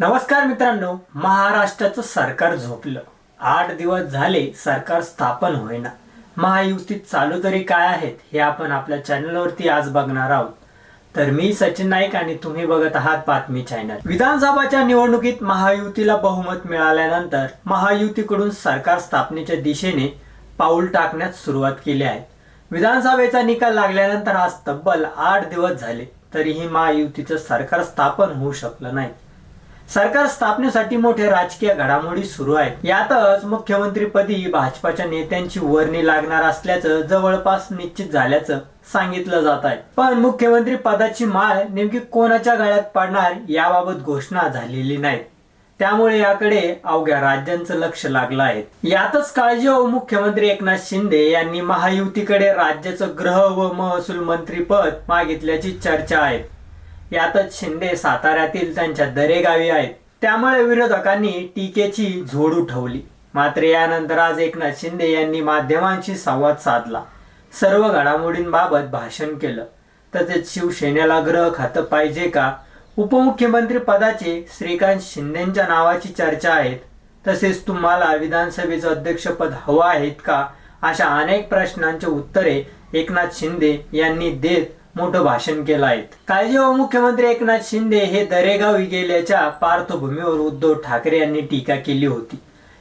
नमस्कार मित्रांनो महाराष्ट्राचं सरकार झोपलं. आठ दिवस झाले सरकार स्थापन होईना. महायुतीत चालू तरी काय आहेत हे आपण आपल्या चॅनलवरती आज बघणार आहोत. तर मी सचिन नाईक आणि तुम्ही बघत आहात बातमी चॅनल. विधानसभाच्या निवडणुकीत महायुतीला बहुमत मिळाल्यानंतर महायुतीकडून सरकार स्थापनेच्या दिशेने पाऊल टाकण्यास सुरुवात केली आहे. विधानसभेचा निकाल लागल्यानंतर आज तब्बल आठ दिवस झाले तरीही महायुतीचं सरकार स्थापन होऊ शकलं नाही. सरकार स्थापनेसाठी मोठ्या राजकीय घडामोडी सुरू आहेत. यातच मुख्यमंत्रीपदी भाजपाच्या नेत्यांची वर्णी लागणार असल्याचं जवळपास निश्चित झाल्याचं सांगितलं जात आहे. पण मुख्यमंत्री पदाची माळ नेमकी कोणाच्या गळ्यात पडणार याबाबत घोषणा झालेली नाही त्यामुळे याकडे अवघ्या राज्यांचं लक्ष लागलं आहे. यातच काळजी व मुख्यमंत्री एकनाथ शिंदे यांनी महायुतीकडे राज्याचं ग्रह व महसूल मंत्रीपद मागितल्याची चर्चा आहे. यातच शिंदे साताऱ्यातील त्यांच्या दरेगावी आहेत. त्यामुळे विरोधकांनी टीकेची झोड उठवली. मात्र यानंतर आज एकनाथ शिंदे यांनी माध्यमांशी संवाद साधला. सर्व घडामोडींबाबत भाषण केलं. तसेच शिवसेनेला ग्रह खातं पाहिजे का? उपमुख्यमंत्री पदाचे श्रीकांत शिंदेच्या नावाची चर्चा आहेत. तसेच तुम्हाला विधानसभेचं अध्यक्षपद हवं आहेत का? अशा अनेक प्रश्नांची उत्तरे एकनाथ शिंदे यांनी देत मोठं भाषण केलं आहे काळजी व मुख्यमंत्री एकनाथ शिंदे हे दरेगावी गेल्याच्या पार्श्वभूमीवर उद्धव ठाकरे यांनी टीका केली होती.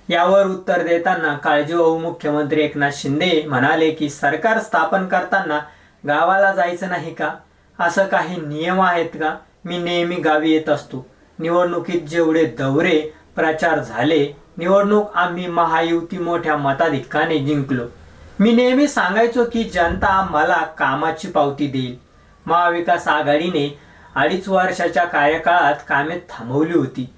यावर उत्तर देताना काळजी व मुख्यमंत्री एकनाथ शिंदे म्हणाले की सरकार स्थापन करताना गावाला जायचं नाही का? असं काही नियम आहेत का? मी नेहमी गावी येत असतो. निवडणुकीत जेवढे दौरे प्रचार झाले निवडणूक आम्ही महायुती मोठ्या मताधिक्याने जिंकलो. मी नेहमी सांगायचो की जनता आम्हाला कामाची पावती देईल. महाविकास आघाडीने अडीच वर्षाच्या कार्यकाळात कामे थांबवली होती.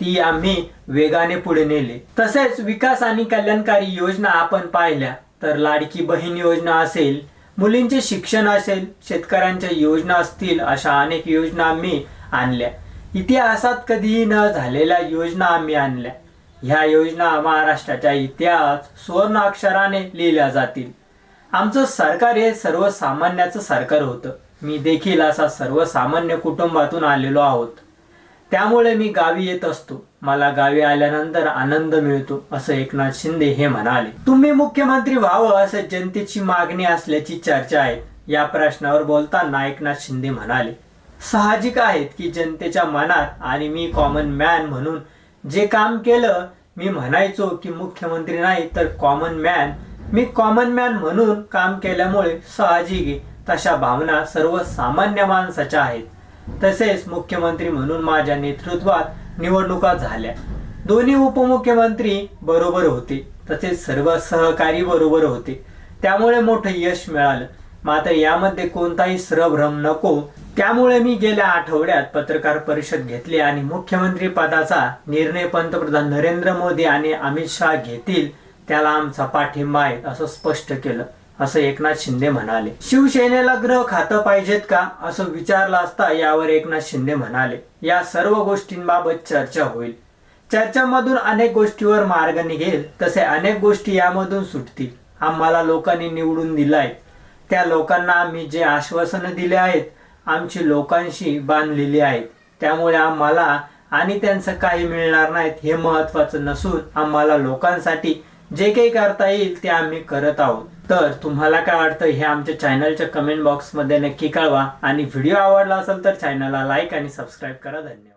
ती आम्ही वेगाने पुढे नेले. तसेच विकास आणि कल्याणकारी योजना आपण पाहिल्या तर लाडकी बहीण योजना असेल मुलींचे शिक्षण असेल शेतकऱ्यांच्या योजना असतील अशा अनेक योजना आम्ही आणल्या. इतिहासात कधीही न झालेल्या योजना आम्ही आणल्या. ह्या योजना महाराष्ट्राच्या इतिहास सुवर्ण अक्षराने लिहिल्या जातील. आमचं सरकार हे सर्वसामान्याचं सरकार होतं. मी देखील असा सर्वसामान्य कुटुंबातून आलेलो आहोत. त्यामुळे मी गावी येत असतो. मला गावी आल्यानंतर आनंद मिळतो असं एकनाथ शिंदे हे म्हणाले. तुम्ही मुख्यमंत्री व्हावं असं जनतेची मागणी असल्याची चर्चा आहे या प्रश्नावर बोलताना एकनाथ शिंदे म्हणाले. साहजिक आहेत की जनतेच्या मनात आणि मी कॉमन मॅन म्हणून जे काम केलं मी म्हणायचो की मुख्यमंत्री नाही तर कॉमन मॅन मी कॉमन मॅन म्हणून काम केल्यामुळे साहजिक तशा भावना सर्वसामान्य माणसाच्या आहेत. तसेच मुख्यमंत्री म्हणून माझ्या नेतृत्वात निवडणुका झाल्या. दोन्ही उपमुख्यमंत्री बरोबर होते. तसेच सर्व सहकारी बरोबर होते. त्यामुळे मोठं यश मिळालं. मात्र यामध्ये कोणताही श्रभ्रम नको. त्यामुळे मी गेल्या आठवड्यात पत्रकार परिषद घेतली आणि मुख्यमंत्री पदाचा निर्णय पंतप्रधान नरेंद्र मोदी आणि अमित शहा घेतील त्याला आमचा पाठिंबा आहे असं स्पष्ट केलं. असं एकनाथ शिंदे म्हणाले. शिवसेनेला ग्रह खातं पाहिजेत का? असं विचारलं असता यावर एकनाथ शिंदे म्हणाले. या सर्व गोष्टींबाबत चर्चा होईल. चर्चामधून अनेक गोष्टीवर मार्ग निघेल तसे अनेक गोष्टी यामधून सुटतील. आम्हाला लोकांनी निवडून दिलाय. त्या लोकांना आम्ही जे आश्वासनं दिले आहेत आमची लोकांशी बांधलेली आहेत. त्यामुळे आम्हाला आणि त्यांचं काही मिळणार नाहीत हे महत्वाचं नसून आम्हाला लोकांसाठी जे काही करता येईल ते आम्ही करत आहोत. तर तुम्हाला काय वाटतं हे आमच्या चॅनलच्या कमेंट बॉक्समध्ये नक्की कळवा. आणि व्हिडिओ आवडला असेल तर चॅनलला लाईक आणि सबस्क्राईब करा. धन्यवाद.